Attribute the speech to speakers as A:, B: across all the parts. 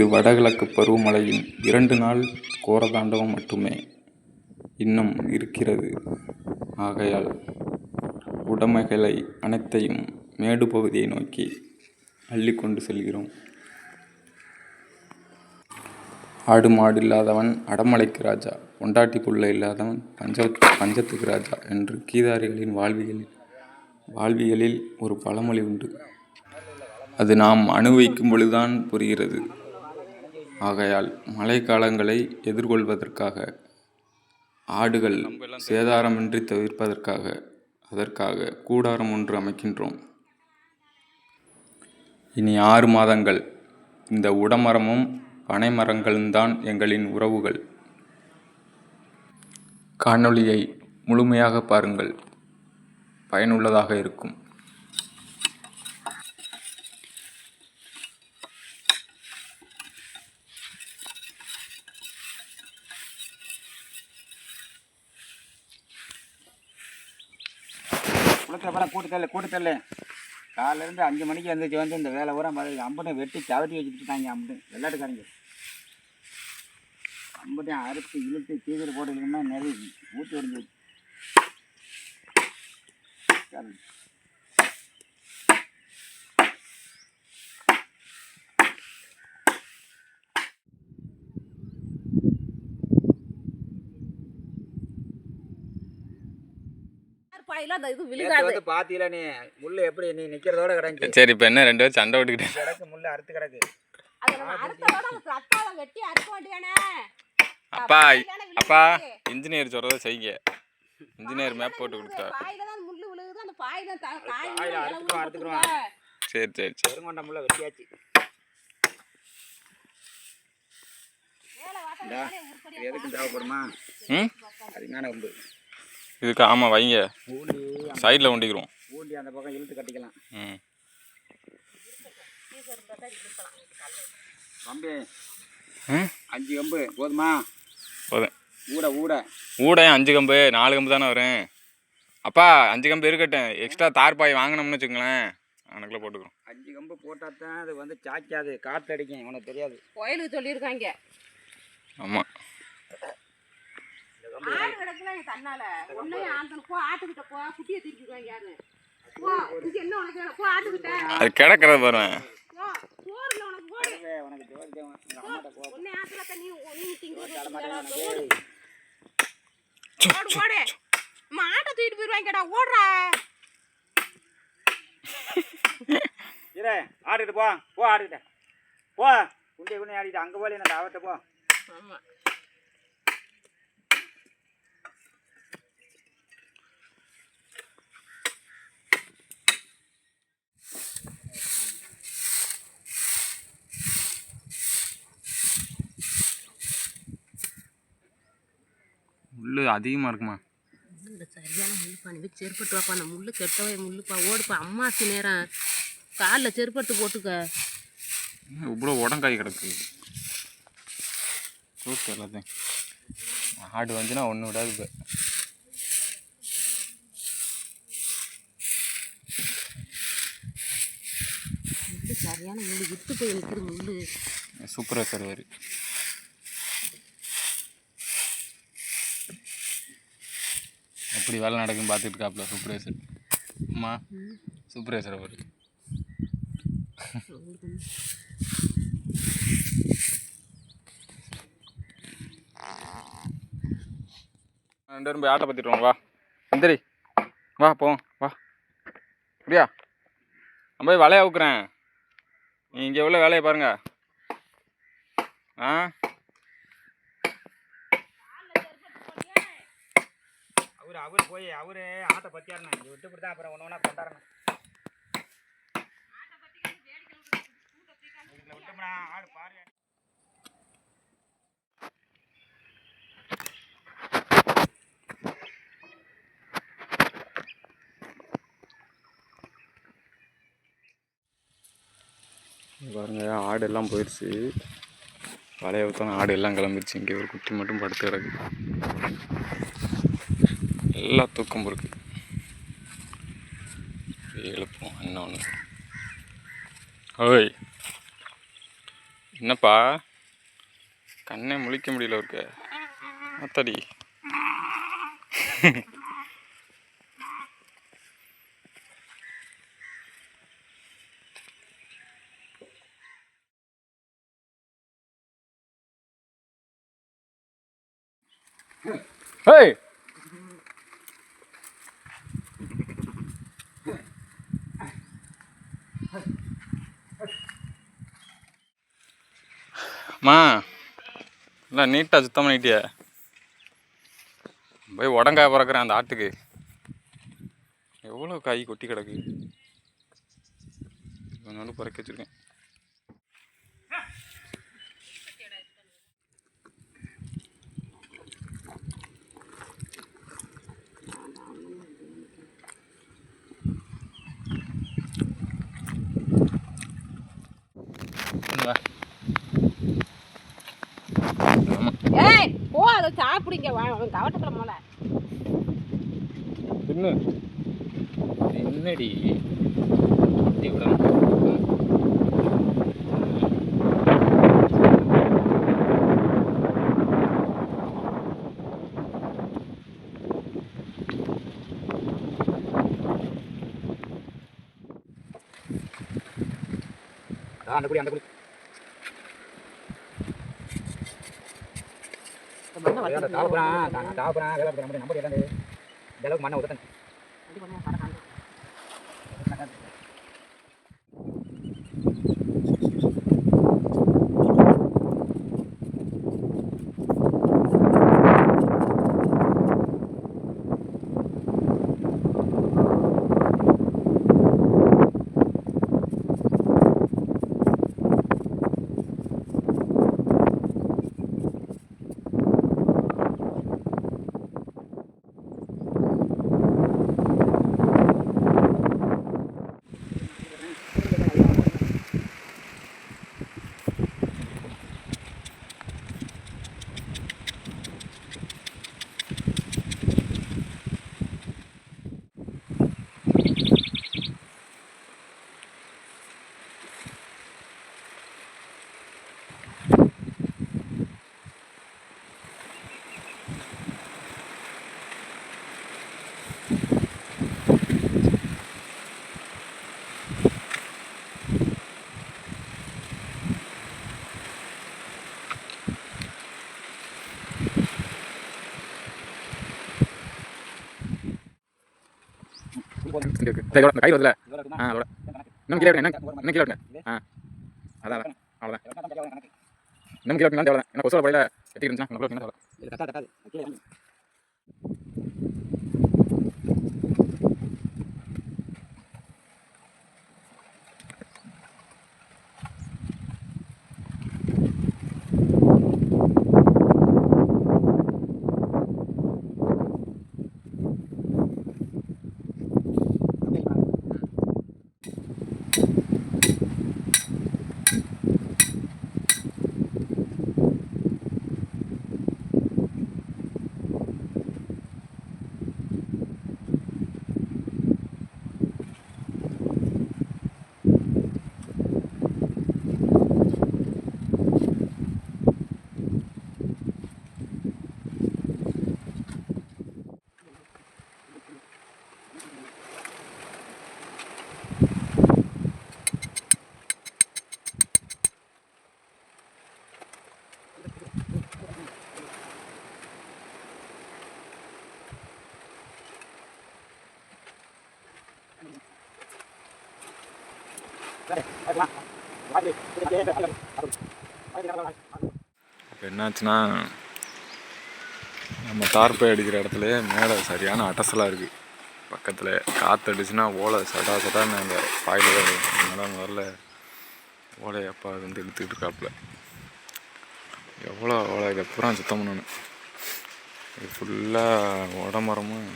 A: இது வடகிழக்கு பருவமழையின் இரண்டு நாள் கோரதாண்டவம் மட்டுமே. இன்னும் இருக்கிறது. ஆகையால் உடைமைகளை அனைத்தையும் மேடு பகுதியை நோக்கி அள்ளி கொண்டு செல்கிறோம். ஆடு மாடு இல்லாதவன் அடமலைக்கு ராஜா பொண்டாட்டி புள்ள இல்லாதவன் பஞ்ச பஞ்சத்துக்கு ராஜா என்று கீதாரிகளின் வாழ்வியலில் வாழ்வியலில் ஒரு பழமொழி உண்டு. அது நாம் அனுபவிக்கும் பொழுதுதான் புரிகிறது. ஆகையால் மழைக்காலங்களை எதிர்கொள்வதற்காக ஆடுகள் சேதாரமின்றி தவிர்ப்பதற்காக அதற்காக கூடாரம் ஒன்று அமைக்கின்றோம். இனி ஆறு மாதங்கள். இந்த உடமரமும் பனைமரங்களும்தான் எங்களின் உறவுகள். காணொளியை முழுமையாக பாருங்கள். பயனுள்ளதாக இருக்கும்.
B: குளத்தில் கூட்டு தள்ளு கூட்டு தள்ளு காலையிலேருந்து அஞ்சு மணிக்கு எழுந்திரிச்சு வந்து இந்த வேலை பூரா பார்த்து அம்பட்டும் வெட்டி சவட்டி வச்சுட்டு இருக்காங்க வெள்ளாட்டுக்காரங்க. அம்பட்டையும் அறுத்து இழுத்து தீவிர போட்டுக்கணும்னா நிறைய ஊற்றி உடஞ்சி
C: பாயில அந்த இது விழுகாது.
B: வந்து பாத்தீங்களா நீ முள்ளு எப்படி நீ நிக்கிறதோட கிடந்துச்சு
A: சரி இப்போ என்ன ரெண்டு பேரும் சண்டை விட்டுக்கிட்டேன்
B: கிடக்கு முள்ளு அறுத்து கிடக்கு.
C: அது நம்ம அறுத்ததோட அந்த அத்தாவை வெட்டி அறுக்க வேண்டியானே
A: அப்பா அப்பா இன்ஜினியர் சொல்கிறத செய்யுங்க. இன்ஜினியர் மேப் போட்டு கொடுத்தார்
C: பாயில தான் முள்ளு விழுகுது அந்த பாயில தான் காய்
B: பாயில அறுத்துக்கிறோம், அறுத்துக்கிறோம்.
A: சரி சரி சரி.
B: பெருங்கொண்ட முள்ள வெட்டியாச்சு. எதுக்கும் தேவைப்படுமா?
A: ம்?
B: அதுக்கான உண்டு.
A: இதுக்கு ஆமாம் வைங்க.
B: ஊண்டி
A: சைடில் ஒண்டிக்கிறோம்
B: ஊண்டி அந்த பக்கம் இழுத்து கட்டிக்கலாம்.
A: ம்.
B: தம்பி
A: ம்
B: அஞ்சு கம்பு போதுமா?
A: போதும்.
B: ஊட ஊட.
A: ஊடையும் அஞ்சு கம்பு நாலு கம்பு தானே வரும். அப்பா அஞ்சு கம்பு இருக்கட்டும். எக்ஸ்ட்ரா தார் பாய் வாங்கினோம்னு வச்சுக்கோங்களேன். கணக்கில் போட்டுக்கிறோம்.
B: அஞ்சு கம்பு போட்டால் தான் அது வந்து சாய்க்காது காற்று அடிக்கும் உனக்கு தெரியாது.
C: கோயிலுக்கு சொல்லியிருக்காங்க.
A: ஆமாம்
C: ஆடு கிடக்குல தன்னால. ஒன்னையும் ஆந்தன் போ ஆட்டுக்கிட்ட போ குட்டியை திருப்பிடுவாங்க யாரு? போ இங்க என்ன உனக்கு வேணும்? போ ஆட்டுக்கிட்ட.
A: அது கிடக்கிறத பாருவேன்
C: போ சோறுல உனக்கு போடு.
B: ஏய், உனக்கு ஜோதி தேவன் உங்கள் அம்மாட்ட போ.
C: உன்னை ஆத்துல தண்ணி நீ திங்கு
B: உனக்கு
C: ஓடு. ஓடு அம்மா ஆட்டை தூக்கிட்டு போயிடுவாங்கடா ஓடுறா.
B: இரு ஆடிட்டு போ. போ ஆடிட்ட போ. குண்டை குண்டை ஆடிட்டு அங்கே போல எனக்கு அவட்ட போ.
C: ஆமா.
A: முள்ளு அதிகமாக இருக்குமா?
C: இந்த சரியான முள்ளுப்பா நீ செருப்பட்டு வாப்பா அந்த முள்ளு கெட்டவே முள்ளுப்பா ஓடுப்பா. அம்மாசி நேரம். காலில் செருப்பட்டு போட்டுக்க.
A: இவ்வளோ உடங்காய் கிடக்கு. எல்லாத்தையும். ஆடு வந்துச்சுன்னா ஒன்று விடாது இப்போ.
C: சரியான முள்ளு விட்டு போய் நிற்கிது முள்ளு.
A: சூப்பராக சார் எப்படி வேலை நடக்குன்னு பார்த்துட்டு இருக்காப்ல சூப்பரேசர் அம்மா சூப்பரேசர் அவர் ரெண்டு பேரும் போய் ஆட்டை பற்றிட்டு வா. எந்திரி. வா போவோம். வா. அப்படியா? நான் போய் வலைய அவுக்குறேன். நீ இங்கே உள்ள வேலையை பாருங்க. ஆ?
B: அவர் அவர் போய் அவர் ஆட்டை பற்றியாருண்ணா இங்கே விட்டு கொடுத்தா அப்புறம் ஒன்று ஒன்றா கொண்டாடணும். விட்டோம்னா ஆடு பாரு.
A: பாருங்க ஆடு எல்லாம் போயிடுச்சு வலையை ஊற்றான ஆடு எல்லாம் கிளம்பிடுச்சு இங்கே ஒரு குட்டி மட்டும் படுத்து கிடக்கு. எல்லா தூக்கம் இருக்கு. எழுப்போம் இன்னொன்று ஓய் என்னப்பா? கண்ணே முழிக்க முடியல இருக்க அத்தடி Hey! அம்மா இல்லை நீட்டாக சுத்தம் பண்ணிட்டிய. போய் உடங்காய் பிறக்கிறேன் அந்த ஆட்டுக்கு. எவ்வளோ காய் கொட்டி கிடக்கு? அதனால பிறக்க வச்சிருக்கேன். இல்லை ஆமா.
C: ஏய் போ அதை சாப்பிடுங்க. வா அவன் கவட்டத்தில் போல
A: தின்னு. என்னடி?
B: அந்த குடி அந்த குடி.
C: மண்ணை
B: அந்த வேலை நம்ம நம்பர் இடம் இந்த அளவுக்கு மண்ணை உதத்தன்
A: இங்க கை வருதுல ஆ அதோட இன்னும் கீழே விடுங்க இன்னும் கீழே ஆ அதான் அதான் அவ்வளோதான் இன்னும் கீழே விட்டுனா ஏன்னா கொசுவலை பழையில கட்டி இருந்துச்சுன்னா இப்போ என்னாச்சுன்னா நம்ம தார்ப்பை அடிக்கிற இடத்துல மேலே சரியான அட்டசலாக இருக்குது பக்கத்தில் காற்று அடிச்சுன்னா ஓலை சடா சடான்னு அந்த பாயில் தான் வரல அதனால ஓலை அப்பா வந்து இழுத்துக்கிட்டு இருக்காப்புல. எவ்வளோ ஓலை இதை பூரா சுத்தம் பண்ணணும். இது ஃபுல்லாக உடமரமும்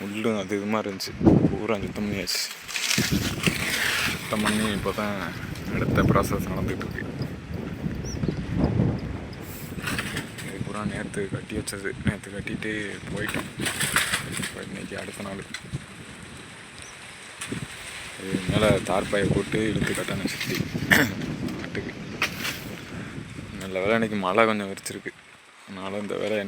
A: முள்ளும் அது இதுமாக இருந்துச்சு. பூரா சுத்தம் பண்ணியாச்சு. சுத்தம் பண்ணி இப்போ தான் அடுத்த ப்ராசஸ் நடந்துகிட்ருக்கு இது பூரா நேற்று கட்டி வச்சது நேற்று கட்டிட்டு போயிட்டோம் இப்போ இன்னைக்கு அடுத்த நாள் இது மேலே தார்பாயை போட்டு இழுத்து கட்டணும் சுற்றி நாட்டுக்கு நல்ல வேலை இன்றைக்கி மழை கொஞ்சம் விரிச்சிருக்கு அதனால் இந்த வேலை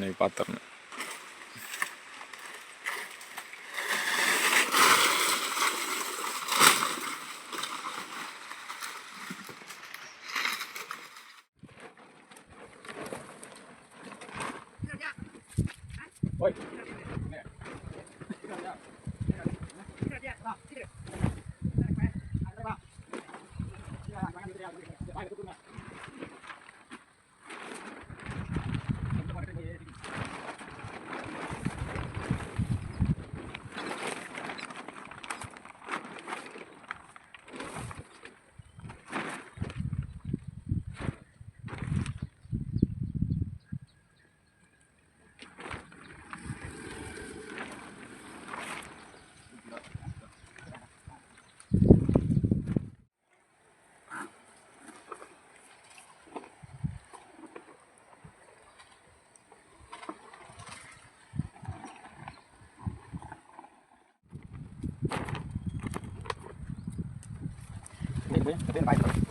A: இன்னைக்கு பார்த்துறேன்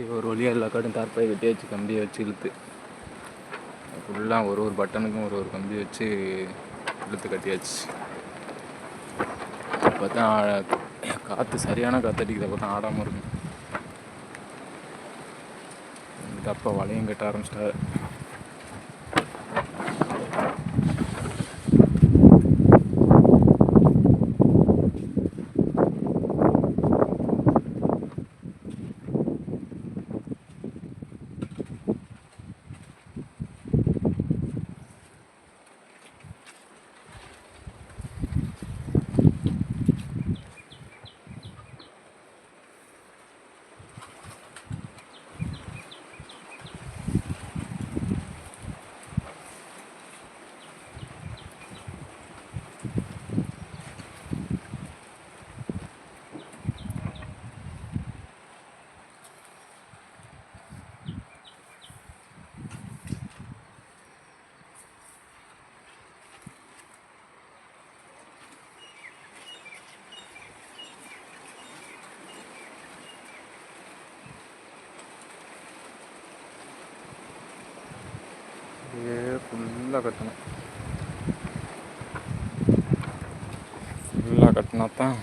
A: ஓகே ஒரு வழியாக எல்லா காடும் தார்ப்பாய் வெட்டியாச்சு கம்பியை வச்சு இழுத்து. ஃபுல்லாக ஒரு ஒரு பட்டனுக்கும் ஒரு ஒரு கம்பி வச்சு இழுத்து கட்டியாச்சு. இப்போ தான் காற்று சரியான காற்று அடிக்குது. அப்போ தான் ஆடாமல் இருக்கும். வந்துட்டு அப்போ வலையும் கட்ட ஆரம்பிச்சிட்டாரு. அப்படியே ஃபுல்லாக கட்டணும். ஃபுல்லாக கட்டினா தான்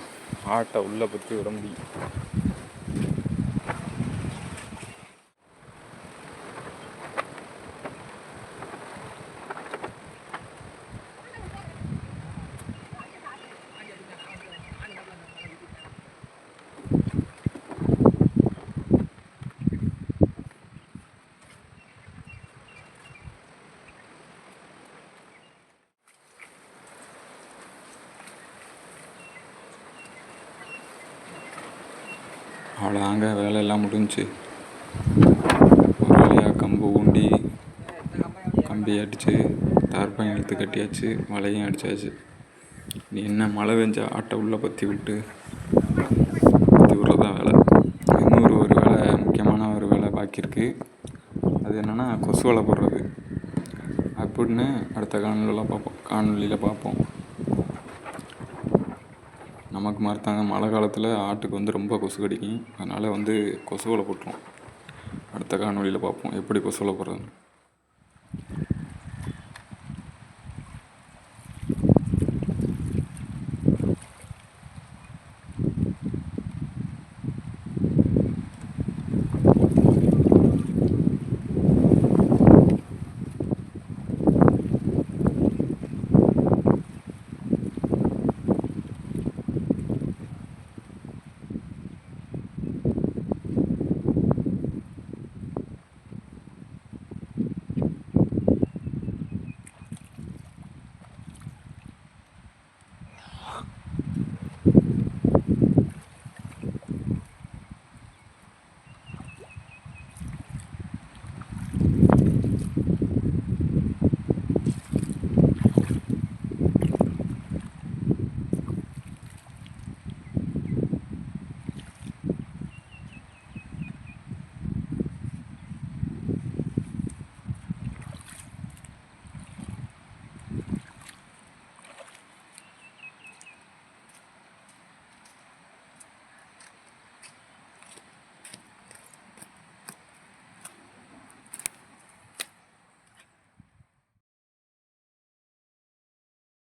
A: ஆட்டை உள்ளே பற்றி விட முடியும். அவ்வளோதாங்க வேலையெல்லாம் முடிஞ்சு ஒரு வழியாக கம்பு ஊண்டி கம்பி அடித்து தார்பாய் இழுத்து கட்டியாச்சு வலையும் அடித்தாச்சு நீ என்ன மழை பெஞ்சா ஆட்டை உள்ளே பற்றி விட்டு பற்றி விட்றதான் வேலை. இன்னொரு ஒரு வேலை முக்கியமான ஒரு வேலை பாக்கி இருக்கு. அது என்னென்னா கொசு வலை போடுறது. அப்படின்னு அடுத்த காணொலியில் பார்ப்போம் காணொலியில் பார்ப்போம் நமக்கு மறுத்தாங்க மழை காலத்தில் ஆட்டுக்கு வந்து ரொம்ப கொசு கடிக்கும் அதனால் வந்து கொசு போட்டுரும் அடுத்த காணொலியில் பார்ப்போம். எப்படி கொசு வலை போடுறதுன்னு.